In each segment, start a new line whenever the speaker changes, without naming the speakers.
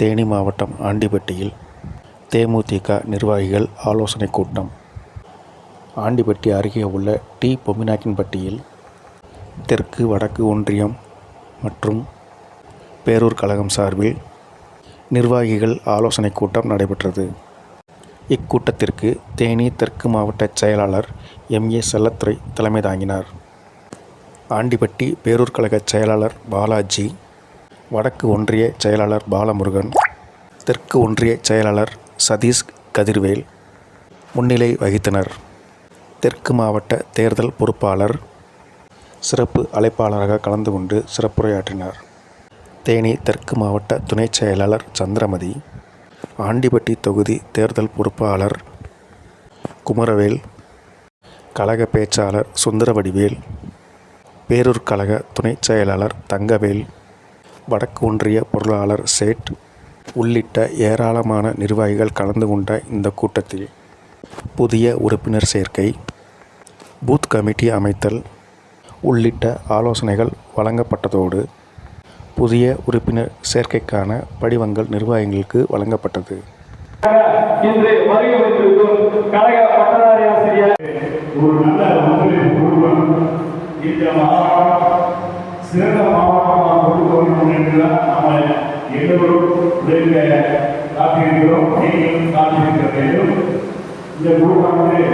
தேனி மாவட்டம் ஆண்டிப்பட்டியில் தேமுதிக நிர்வாகிகள் ஆலோசனைக் கூட்டம். ஆண்டிப்பட்டி அருகே உள்ள டி. பொம்மிநாயக்கன்பட்டியில் தெற்கு வடக்கு ஒன்றியம் மற்றும் பேரூர் கழகம் சார்பில் நிர்வாகிகள் ஆலோசனை கூட்டம் நடைபெற்றது. இக்கூட்டத்திற்கு தேனி தெற்கு மாவட்ட செயலாளர் எம். ஏ. செல்லத்துறை தலைமை தாங்கினார். ஆண்டிப்பட்டி பேரூர் கழக செயலாளர் பாலாஜி வடக்கு ஒன்றிய செயலாளர் பாலமுருகன் தெற்கு ஒன்றிய செயலாளர் சதீஷ் கதிர்வேல் முன்னிலை வகித்தனர். தெற்கு மாவட்ட தேர்தல் பொறுப்பாளர் சிறப்பு அழைப்பாளராக கலந்து கொண்டு சிறப்புரையாற்றினார். தேனி தெற்கு மாவட்ட துணைச் செயலாளர் சந்திரமதி ஆண்டிப்பட்டி தொகுதி தேர்தல் பொறுப்பாளர் குமரவேல் கழக பேச்சாளர் சுந்தரவடிவேல் பேரூர் கழக துணைச் செயலாளர் தங்கவேல் வடக்கு ஒன்றிய பொருளாளர் சேட் உள்ளிட்ட ஏராளமான நிர்வாகிகள் கலந்து கொண்ட இந்த கூட்டத்தில் புதிய உறுப்பினர் சேர்க்கை பூத் கமிட்டி அமைத்தல் உள்ளிட்ட ஆலோசனைகள் வழங்கப்பட்டதோடு புதிய உறுப்பினர் சேர்க்கைக்கான படிவங்கள் நிர்வாகிகளுக்கு வழங்கப்பட்டது.
இன்று வருகை வந்திருக்கும் கழக பட்டதாரி ஆசிரியர்
ஒரு நல்ல ஒத்துழைப்பு கொடுக்கணும் இந்த மாவட்டம் சிறந்த என்றுதான் நாம எல்லோரும் உதவிய காத்திருக்கிறோம் நீங்களும் காத்திருக்க வேண்டும் இந்த குழுவானது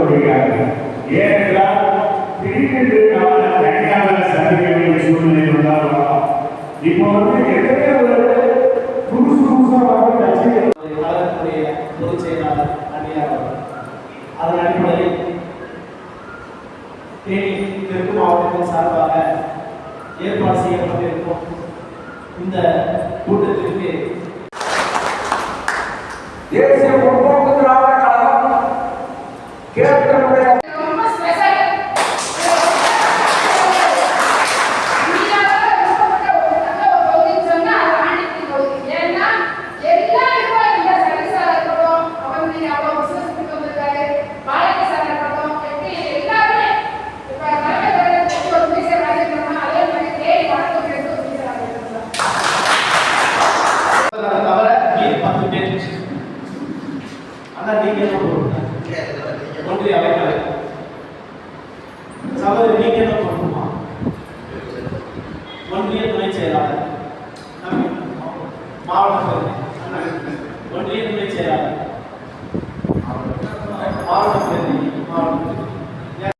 ஸ்பீக்கர் ஏனென்றால் திடீரென்று சந்திக்க வேண்டிய சூழ்நிலை வந்தாலும் இப்போ வந்து எத்தனை புதுசு புதுசாக வந்து
பொதுச் செயலாளர் அன்னியார் அதன் அடிப்படையில் தேனி தெற்கு மாவட்டத்தின் சார்பாக ஏற்பாடு செய்யப்பட்டிருக்கும் இந்த கூட்டத்திற்கு
தேசிய முற்போக்கு திராவிட
அண்ணா நீங்க என்ன ஒன்றிய அமைச்சர் சகோதரி நீங்க என்ன